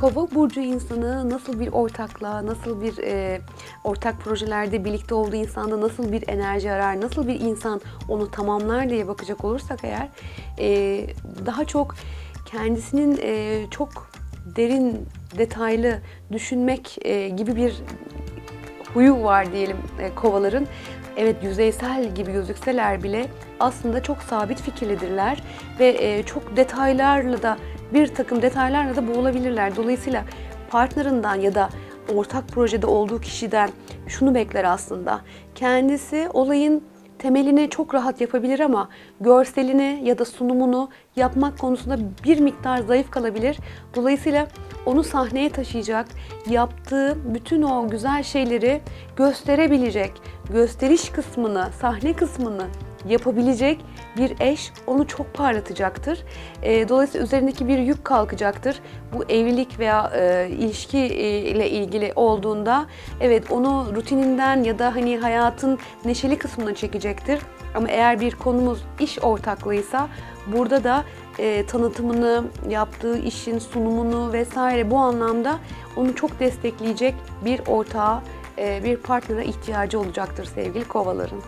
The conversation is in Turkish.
Kova burcu insanı nasıl bir ortaklığa, nasıl bir e, ortak projelerde birlikte olduğu insanda nasıl bir enerji arar, nasıl bir insan onu tamamlar diye bakacak olursak eğer e, daha çok kendisinin e, çok derin, detaylı düşünmek e, gibi bir huyu var diyelim e, kovaların. Evet yüzeysel gibi gözükseler bile aslında çok sabit fikirlidirler ve e, çok detaylarla da bir takım detaylarla da boğulabilirler. Dolayısıyla partnerinden ya da ortak projede olduğu kişiden şunu bekler aslında. Kendisi olayın temelini çok rahat yapabilir ama görselini ya da sunumunu yapmak konusunda bir miktar zayıf kalabilir. Dolayısıyla onu sahneye taşıyacak, yaptığı bütün o güzel şeyleri gösterebilecek, gösteriş kısmını, sahne kısmını yapabilecek bir eş onu çok parlatacaktır. E, dolayısıyla üzerindeki bir yük kalkacaktır. Bu evlilik veya e, ilişki e, ile ilgili olduğunda evet onu rutininden ya da hani hayatın neşeli kısmına çekecektir. Ama eğer bir konumuz iş ortaklığıysa burada da e, tanıtımını, yaptığı işin sunumunu vesaire bu anlamda onu çok destekleyecek bir ortağa, e, bir partnere ihtiyacı olacaktır sevgili kovaların.